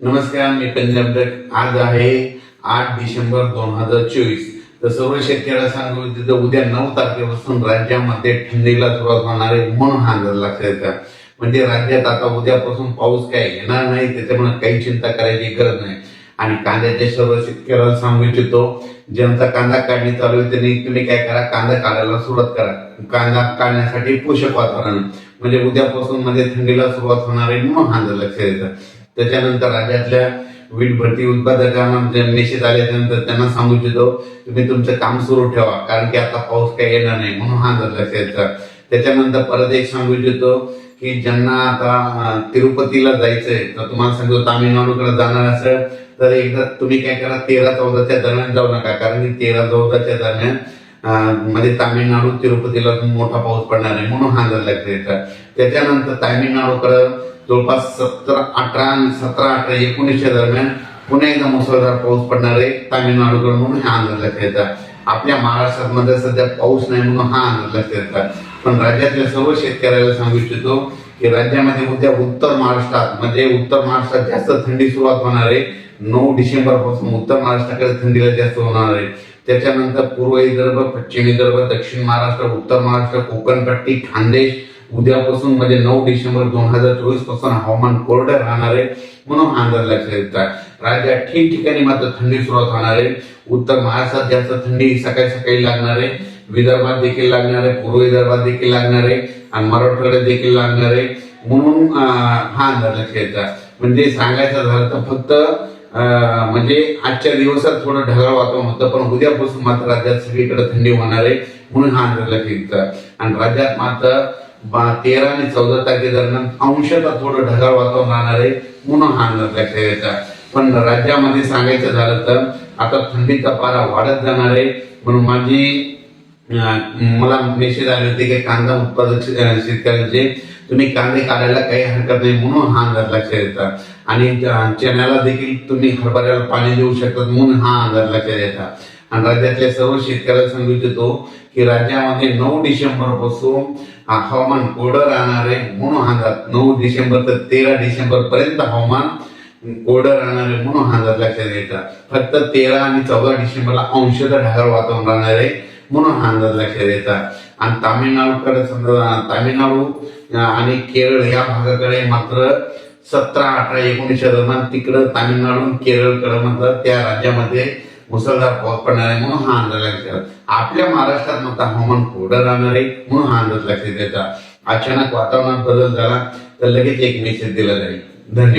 नमस्कार मी पंजाब डक आज आहे आठ डिसेंबर दोन हजार चोवीस. तर सर्व शेतकऱ्याला सांगू इच्छितो उद्या नऊ तारखेपासून राज्यामध्ये थंडीला सुरुवात होणार आहे म्हणून हा अंदाज लक्षात म्हणजे राज्यात आता उद्यापासून पाऊस काय येणार नाही त्याच्यामुळे काही चिंता करायची गरज नाही. आणि कांद्याच्या सर्व शेतकऱ्याला सांगू इच्छितो ज्यांचा कांदा काढणी चालू आहे त्यांनी तुम्ही काय करा कांदा काढायला सुरुवात करा. कांदा काढण्यासाठी पोषक वातावरण म्हणजे उद्यापासून म्हणजे थंडीला सुरुवात होणार आहे म्हणून हा अंदाज लक्षात येतात त्याच्यानंतर राज्यातल्या वीट भरती उत्पादकांना जे मेसेज आल्यानंतर त्यांना सांगू इच्छितो तुम्ही तुमचं काम सुरू ठेवा कारण की आता पाऊस काही येणार नाही म्हणून हा अंदाज लक्षात त्याच्यानंतर परत एक सांगू इच्छितो की ज्यांना आता तिरुपतीला जायचंय तर तुम्हाला सांगतो तामिळनाडूकडे जाणार असेल तर एकदा तुम्ही काय करा तेरा चौदाच्या दरम्यान जाऊ नका कारण की तेरा चौदाच्या दरम्यान मध्ये तामिळनाडू तिरुपतीला मोठा पाऊस पडणार आहे म्हणून हा झाला लक्षात त्याच्यानंतर तामिळनाडूकडे जवळपास सतरा अठरा आणि सतरा अठरा एकोणीसच्या दरम्यान पुन्हा एकदा मुसळधार पाऊस पडणार आहे तामिळनाडूकडे म्हणून हा अंदाज लक्षात येतात आपल्या महाराष्ट्रात मध्ये सध्या पाऊस नाही म्हणून हा अंदाज लक्षात येतात पण राज्यातल्या सर्व शेतकऱ्याला सांगू इच्छितो की राज्यामध्ये उद्या उत्तर महाराष्ट्रात म्हणजे उत्तर महाराष्ट्रात जास्त थंडी सुरुवात होणार आहे. नऊ डिसेंबरपासून उत्तर महाराष्ट्राकडे थंडीला जास्त होणार आहे. त्याच्यानंतर पूर्व विदर्भ पश्चिम विदर्भ दक्षिण महाराष्ट्र उत्तर महाराष्ट्र कोकणपट्टी खानदेश. उद्यापासून म्हणजे नऊ डिसेंबर दोन हजार चोवीसपासून हवामान कोरडं राहणार आहे म्हणून हा अंदाज लक्षात येतात राज्यात ठिकठिकाणी मात्र थंडी सुरुवात होणार आहे. उत्तर महाराष्ट्रात जास्त थंडी सकाळी सकाळी लागणार आहे. विदर्भात देखील लागणार आहे. पूर्व विदर्भात देखील लागणार आहे. आणि मराठवाड्यात देखील लागणार आहे. म्हणून हा अंदाज लक्षात येतात म्हणजे सांगायचं झालं तर फक्त म्हणजे आजच्या दिवसात थोडं ढगाळ वातावरण होतं पण उद्यापासून मात्र राज्यात सगळीकडे थंडी होणार आहे म्हणून हा अंदाज लक्षात आणि राज्यात मात्र तेरा आणि चौदा तारखेदरम्यान अंशतः थोडं ढगाळ वातावरण राहणार आहे म्हणून हा अंदाज लक्षात घ्यायचा पण राज्यामध्ये सांगायचं झालं तर आता थंडीचा पारा वाढत जाणार आहे म्हणून माझी मला मेसेज आले होते की कांदा उत्पादक शेतकऱ्यांचे तुम्ही कांदे काढायला काही हरकत नाही म्हणून हा अंदाज लक्षात येतात आणि चण्याला देखील तुम्ही हरभऱ्याला पाणी देऊ शकतात म्हणून हा अंदाज लक्षात येतात आणि राज्यातल्या सर्व शेतकऱ्याला सांगू इच्छितो की राज्यामध्ये नऊ डिसेंबरपासून हवामान कोरडं राहणार आहे. म्हणून हा नऊ डिसेंबर तर तेरा डिसेंबर पर्यंत हवामान कोरडं राहणार आहे. म्हणून हा अंदाज लक्षात येतात फक्त तेरा आणि चौदा डिसेंबरला अंशतः ढगाळ वातावरण राहणार आहे. म्हणून हा अंदाज लक्षात येतात आणि तामिळनाडूकडे समजा तामिळनाडू आणि केरळ या भागाकडे मात्र सतरा अठरा एकोणीसच्या दरम्यान तिकडं तामिळनाडू केरळकडे म्हणतात त्या राज्यामध्ये मुसळधार पाऊस पडणार आहे म्हणून हा अंदाज लक्षात येतात. आपल्या महाराष्ट्रात मात्र हवामान कोरडं राहणार आहे म्हणून हा अंदाज लक्षात येतात अचानक वातावरणात बदल झाला तर लगेच एक मेसेज दिला जाईल. धन्यवाद.